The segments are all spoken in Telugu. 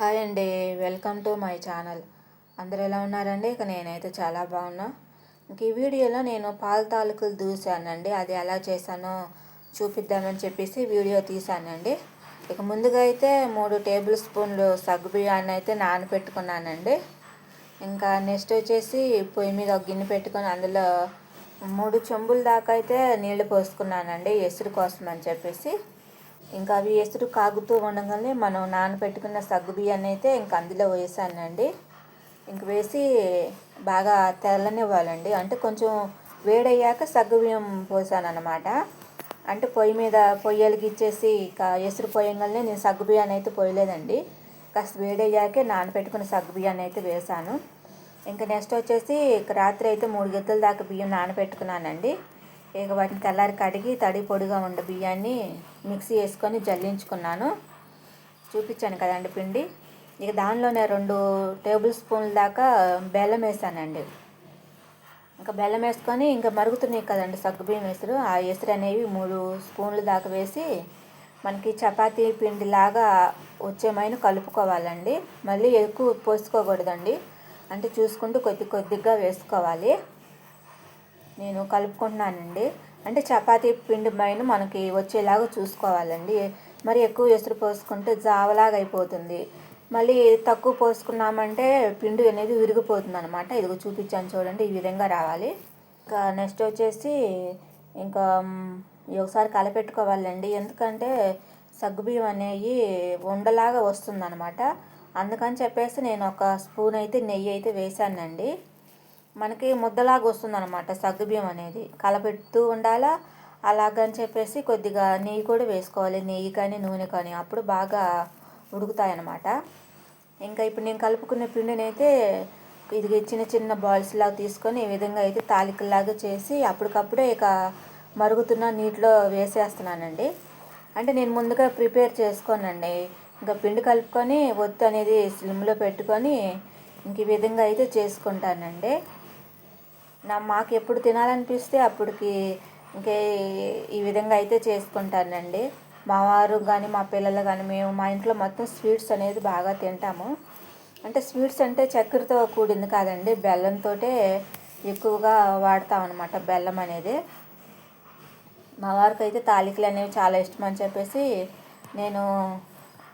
హాయ్ అండి వెల్కమ్ టు మై ఛానల్. అందరు ఎలా ఉన్నారండి? ఇక నేనైతే చాలా బాగున్నా. ఇంక ఈ వీడియోలో నేను పాల తాలూకులు దూసానండి. అది ఎలా చేశానో చూపిద్దామని చెప్పేసి వీడియో తీసానండి. ఇక ముందుగా అయితే మూడు టేబుల్ స్పూన్లు సగ్గు బియ్యాన్ని అయితే నానబెట్టుకున్నానండి ఇంకా నెక్స్ట్ వచ్చేసి పొయ్యి మీద ఒక గిన్నె పెట్టుకొని అందులో మూడు చెంబుల దాకా అయితే నీళ్ళు పోసుకున్నానండి ఎసురు కోసం అని చెప్పేసి. ఇంకా అవి ఎసురు కాగుతూ ఉండగానే మనం నానబెట్టుకున్న సగ్గు బియ్యాన్ని అయితే ఇంక అందులో వేసానండి. ఇంక వేసి బాగా తెల్లనివ్వాలండి. అంటే కొంచెం వేడయ్యాక సగ్గు బియ్యం పోసాను అనమాట అంటే పొయ్యి మీద పొయ్యి వెలిగిచ్చేసి ఇక ఎసురు పోయంగానే నేను సగ్గు బియ్యాన్ని అయితే పోయలేదండి. కాస్త వేడయ్యాకే నానబెట్టుకున్న సగ్గు బియ్యాన్ని అయితే వేసాను. ఇంకా నెక్స్ట్ వచ్చేసి ఇక రాత్రి అయితే మూడు గిద్దల దాకా బియ్యం నానబెట్టుకున్నానండి ఇక వాటిని తెల్లారి కడిగి తడి పొడిగా ఉండే బియ్యాన్ని మిక్సీ వేసుకొని జల్లించుకున్నాను. చూపించాను కదండి పిండి. ఇక దానిలోనే రెండు టేబుల్ స్పూన్ల దాకా బెల్లం వేసానండి. ఇంకా బెల్లం వేసుకొని ఇంకా మరుగుతున్నాయి కదండి సగ్గుబియ్యం ఎసురు. ఆ ఎసురు అనేవి మూడు స్పూన్లు దాకా వేసి మనకి చపాతీ పిండిలాగా వచ్చేమైన కలుపుకోవాలండి. మళ్ళీ ఎక్కువ పోసుకోకూడదండి. అంటే చూసుకుంటూ కొద్ది కొద్దిగా వేసుకోవాలి. నేను కలుపుకున్నానండి. అంటే చపాతీ పిండి పైన మనకి వచ్చేలాగా చూసుకోవాలండి. మరి ఎక్కువ ఎసురు పోసుకుంటే జావలాగా అయిపోతుంది. మళ్ళీ తక్కువ పోసుకున్నామంటే పిండి అనేది విరిగిపోతుంది అనమాట ఇదిగో చూపించాను చూడండి ఈ విధంగా రావాలి. ఇంకా నెక్స్ట్ వచ్చేసి ఇంకా ఒకసారి కలపెట్టుకోవాలండి. ఎందుకంటే సగ్గుబియ్యం అనేవి ఉండలాగా వస్తుందన్నమాట. అందుకని చెప్పేసి నేను ఒక స్పూన్ అయితే నెయ్యి అయితే వేసానండి మనకి ముద్దలాగా వస్తుందన్నమాట సగ్గుబియ్యం అనేది. కలపెడుతూ ఉండాలా? అలాగని చెప్పేసి కొద్దిగా నెయ్యి కూడా వేసుకోవాలి. నెయ్యి కానీ నూనె కానీ అప్పుడు బాగా ఉడుకుతాయన్నమాట. ఇంకా ఇప్పుడు నేను కలుపుకున్న పిండిని అయితే ఇది చిన్న చిన్న బాల్స్ లాగా తీసుకొని ఈ విధంగా అయితే తాలికల్లాగా చేసి అప్పటికప్పుడే ఇక మరుగుతున్న నీటిలో వేసేస్తున్నానండి. అంటే నేను ముందుగా ప్రిపేర్ చేసుకోనండి. ఇంకా పిండి కలుపుకొని ఒత్తు అనేది స్లిమ్లో పెట్టుకొని ఇంక ఈ విధంగా అయితే చేసుకుంటానండి. నా మాకు ఎప్పుడు తినాలనిపిస్తే అప్పటికి ఇంకే ఈ విధంగా అయితే చేసుకుంటానండి. మా వారు కానీ మా పిల్లలు కానీ మేము మా ఇంట్లో మొత్తం స్వీట్స్ అనేది బాగా తింటాము. అంటే స్వీట్స్ అంటే చక్కెరతో కూడింది కాదండి బెల్లంతో ఎక్కువగా వాడతాం అనమాట బెల్లం అనేది. మా వారికి అయితే తాలికలు అనేవి చాలా ఇష్టం అని చెప్పేసి నేను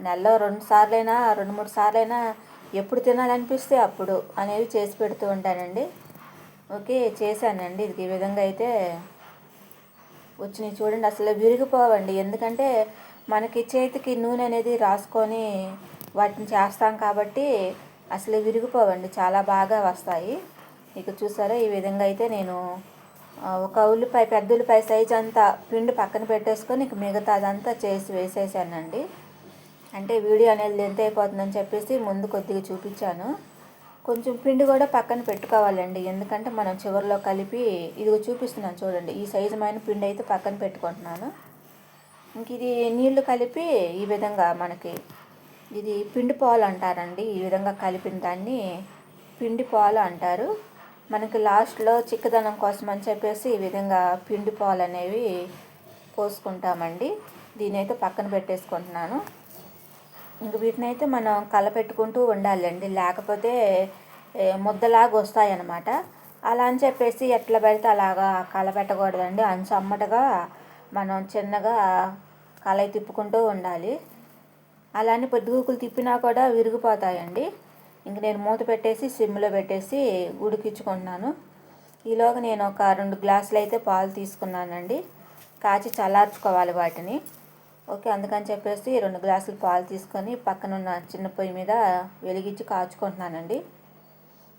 నెలలో రెండు సార్లైనా రెండు మూడు సార్లైనా ఎప్పుడు తినాలనిపిస్తే అప్పుడు అనేవి చేసి పెడుతూ ఉంటానండి. ఓకే చేశానండి. ఇది ఈ విధంగా అయితే వచ్చినాయి చూడండి. అసలు విరిగిపోవండి. ఎందుకంటే మనకి చేతికి నూనె అనేది రాసుకొని వాటిని చేస్తాం కాబట్టి అసలు విరిగిపోవండి. చాలా బాగా వస్తాయి. ఇక చూసారా ఈ విధంగా అయితే నేను ఒక ఉల్లిపాయ పెద్ద ఉల్లిపాయ సైజ్ అంతా పిండి పక్కన పెట్టేసుకొని ఇక మిగతా అదంతా చేసి వేసేసానండి. అంటే వీడియో అనేది ఎంత అయిపోతుందని చెప్పేసి ముందు కొద్దిగా చూపించాను. కొంచెం పిండి కూడా పక్కన పెట్టుకోవాలండి. ఎందుకంటే మనం చివరిలో కలిపి ఇదిగో చూపిస్తున్నాను చూడండి. ఈ సైజుమైన పిండి అయితే పక్కన పెట్టుకుంటున్నాను. ఇంక ఇది నీళ్ళు కలిపి ఈ విధంగా మనకి ఇది పిండి పాలు అంటారండి. ఈ విధంగా కలిపిన దాన్ని పిండి పాలు అంటారు. మనకి లాస్ట్లో చిక్కదనం కోసం అని చెప్పేసి ఈ విధంగా పిండి పాలు అనేవి పోసుకుంటామండి. దీని అయితే పక్కన పెట్టేసుకుంటున్నాను. ఇంక వీటిని అయితే మనం కలపెట్టుకుంటూ ఉండాలండి. లేకపోతే ముద్దలాగా వస్తాయన్నమాట. అలా అని చెప్పేసి ఎట్లా పెడితే అలాగా కలపెట్టకూడదండి. అంచమ్మటగా మనం చిన్నగా కలయి తిప్పుకుంటూ ఉండాలి. అలానే పొద్దుగూకులు తిప్పినా కూడా విరిగిపోతాయండి. ఇంక నేను మూత పెట్టేసి సిమ్లో పెట్టేసి ఉడికించుకుంటున్నాను. ఈలోగా నేను ఒక రెండు గ్లాసులు అయితే పాలు తీసుకున్నానండి. కాచి చల్లార్చుకోవాలి వాటిని. ఓకే అందుకని చెప్పేసి రెండు గ్లాసులు పాలు తీసుకొని పక్కన ఉన్న చిన్న పొయ్యి మీద వెలిగించి కాచుకుంటున్నానండి.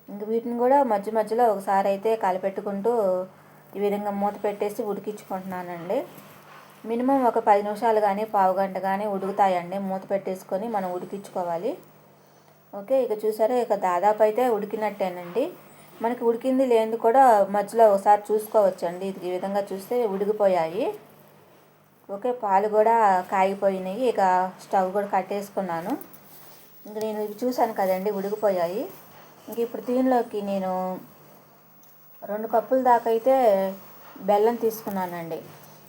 ఇంక వీటిని కూడా మధ్య మధ్యలో ఒకసారి అయితే కలిపెట్టుకుంటూ ఈ విధంగా మూత పెట్టేసి ఉడికించుకుంటున్నానండి. మినిమం ఒక పది నిమిషాలు కానీ పావు గంట కానీ ఉడుకుతాయండి. మూత పెట్టేసుకొని మనం ఉడికించుకోవాలి. ఓకే ఇక చూసారా ఇక దాదాపు అయితే ఉడికినట్టేనండి. మనకి ఉడికింది లేనిది కూడా మధ్యలో ఒకసారి చూసుకోవచ్చండి. ఇది ఈ విధంగా చూస్తే ఉడికిపోయాయి. ఓకే పాలు కూడా కాగిపోయినాయి. ఇక స్టవ్ కూడా కట్టేసుకున్నాను. ఇంక నేను ఇవి చూశాను కదండి ఉడికిపోయాయి. ఇంక ఇప్పుడు దీనిలోకి నేను రెండు కప్పుల దాకా అయితే బెల్లం తీసుకున్నానండి.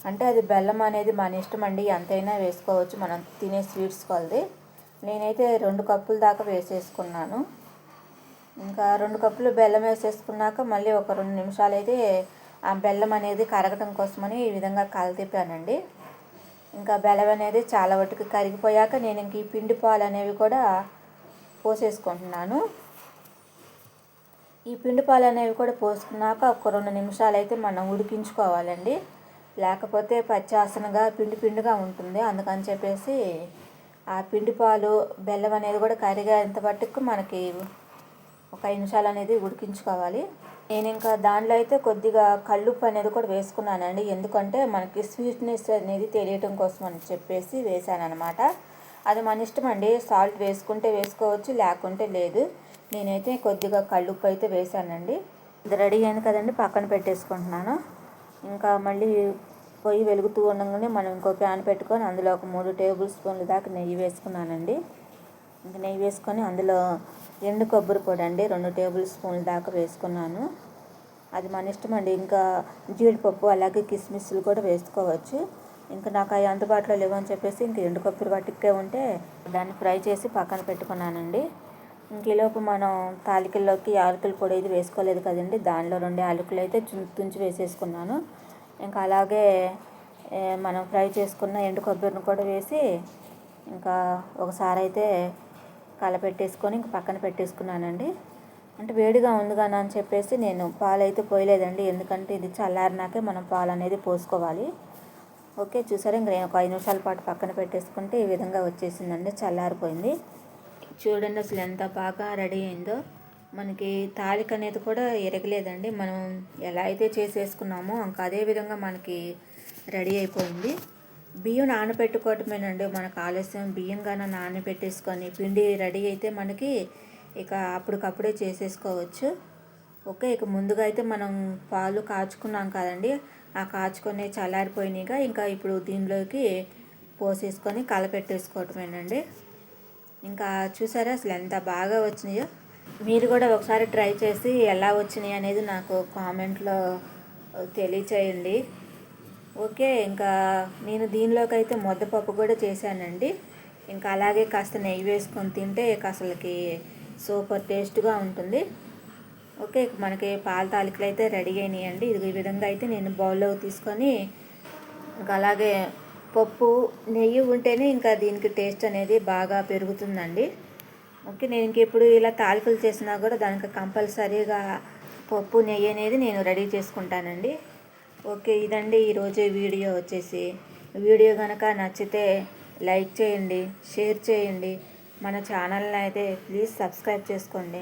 అంటే అది బెల్లం అనేది మన ఇష్టం అండి ఎంతైనా వేసుకోవచ్చు. మనం తినే స్వీట్స్ కొలది. నేనైతే రెండు కప్పుల దాకా వేసేసుకున్నాను. ఇంకా రెండు కప్పులు బెల్లం వేసేసుకున్నాక మళ్ళీ ఒక రెండు నిమిషాలు అయితే ఆ బెల్లం అనేది కరగటం కోసమని ఈ విధంగా కలతిప్పానండి ఇంకా బెల్లం అనేది చాలా వరకు కరిగిపోయాక నేను ఇంక ఈ పిండి పాలు అనేవి కూడా పోసేసుకుంటున్నాను. ఈ పిండి పాలు అనేవి కూడా పోసుకున్నాక ఒక రెండు నిమిషాలు అయితే మనం ఉడికించుకోవాలండి. లేకపోతే పచ్చాసనగా పిండి పిండిగా ఉంటుంది. అందుకని చెప్పేసి ఆ పిండి పాలు బెల్లం అనేది కూడా కరిగేంత పట్టుకు మనకి ఒక ఐదు నిమిషాలు అనేది ఉడికించుకోవాలి. నేను ఇంకా దాంట్లో అయితే కొద్దిగా కళ్ళుప్పు అనేది కూడా వేసుకున్నానండి. ఎందుకంటే మనకి స్వీట్నెస్ అనేది తెలియటం కోసం అని చెప్పేసి వేసాను అనమాట అది మన ఇష్టం అండి సాల్ట్ వేసుకుంటే వేసుకోవచ్చు లేకుంటే లేదు. నేనైతే కొద్దిగా కళ్ళుప్పు అయితే వేసానండి. ఇది రెడీ అయింది కదండి పక్కన పెట్టేసుకుంటున్నాను. ఇంకా మళ్ళీ పొయ్యి వెలుగుతూ ఉండగానే మనం ఇంకో ప్యాన్ పెట్టుకొని అందులో ఒక మూడు టేబుల్ స్పూన్ల దాకా నెయ్యి వేసుకున్నానండి. ఇంకా నెయ్యి వేసుకొని అందులో ఎండు కొబ్బరి పొడి అండి రెండు టేబుల్ స్పూన్ల దాకా వేసుకున్నాను. అది మన ఇష్టం అండి. ఇంకా జీడిపప్పు అలాగే కిస్మిస్లు కూడా వేసుకోవచ్చు. ఇంకా నాకు అవి అందుబాటులో లేవని చెప్పేసి ఇంక ఎండు కొబ్బరి పట్టికే ఉంటే దాన్ని ఫ్రై చేసి పక్కన పెట్టుకున్నానండి. ఇంక ఈలోపు మనం తాలికల్లోకి యాలకుల పొడి ఇది వేసుకోలేదు కదండి. దానిలో రెండు యాలకులు అయితే తుంచి వేసేసుకున్నాను. ఇంకా అలాగే మనం ఫ్రై చేసుకున్న ఎండు కొబ్బరిని కూడా వేసి ఇంకా ఒకసారి అయితే కలపెట్టేసుకొని ఇంక పక్కన పెట్టేసుకున్నానండి. అంటే వేడిగా ఉంది కానీ అని చెప్పేసి నేను పాలు అయితే పోయలేదండి. ఎందుకంటే ఇది చల్లారినాకే మనం పాలు అనేది పోసుకోవాలి. ఓకే చూసారా? ఇంక నేను ఒక ఐదు నిమిషాల పాటు పక్కన పెట్టేసుకుంటే ఈ విధంగా వచ్చేసిందండి. చల్లారిపోయింది. చూడండి అసలు ఎంత బాగా రెడీ అయిందో. మనకి తాలిక అనేది కూడా ఎరగలేదండి. మనం ఎలా అయితే చేసేసుకున్నామో ఇంకా అదే విధంగా మనకి రెడీ అయిపోయింది. బియ్యం నానబెట్టుకోవటమేనండి. మనకు ఆలస్యం. బియ్యం కానీ నానబెట్టేసుకొని పిండి రెడీ అయితే మనకి ఇక అప్పటికప్పుడే చేసేసుకోవచ్చు. ఓకే ఇక ముందుగా అయితే మనం పాలు కాచుకున్నాం కదండి. ఆ కాచుకొని చల్లారిపోయినాయిగా ఇంకా ఇప్పుడు దీనిలోకి పోసేసుకొని కలపెట్టేసుకోవటమేనండి. ఇంకా చూసారా అసలు ఎంత బాగా వచ్చినాయో. మీరు కూడా ఒకసారి ట్రై చేసి ఎలా వచ్చినాయి అనేది నాకు కామెంట్లో తెలియచేయండి. ఓకే ఇంకా నేను దీనిలోకి అయితే ముద్దపప్పు కూడా చేశానండి. ఇంకా అలాగే కాస్త నెయ్యి వేసుకొని తింటే అసలుకి సూపర్ టేస్ట్గా ఉంటుంది. ఓకే మనకి పాల తాలికలు అయితే రెడీ అయినాయండి. ఇది ఈ విధంగా అయితే నేను బౌల్లో తీసుకొని ఇంకా అలాగే పప్పు నెయ్యి ఉంటేనే ఇంకా దీనికి టేస్ట్ అనేది బాగా పెరుగుతుందండి. ఓకే నేను ఇంకెప్పుడు ఇలా తాలికలు చేసినా కూడా దానికి కంపల్సరీగా పప్పు నెయ్యి అనేది నేను రెడీ చేసుకుంటానండి. ఓకే ఇదండి ఈరోజు వీడియో వచ్చేసి. వీడియో కనుక నచ్చితే లైక్ చేయండి షేర్ చేయండి. మన ఛానల్ని అయితే ప్లీజ్ సబ్స్క్రైబ్ చేసుకోండి.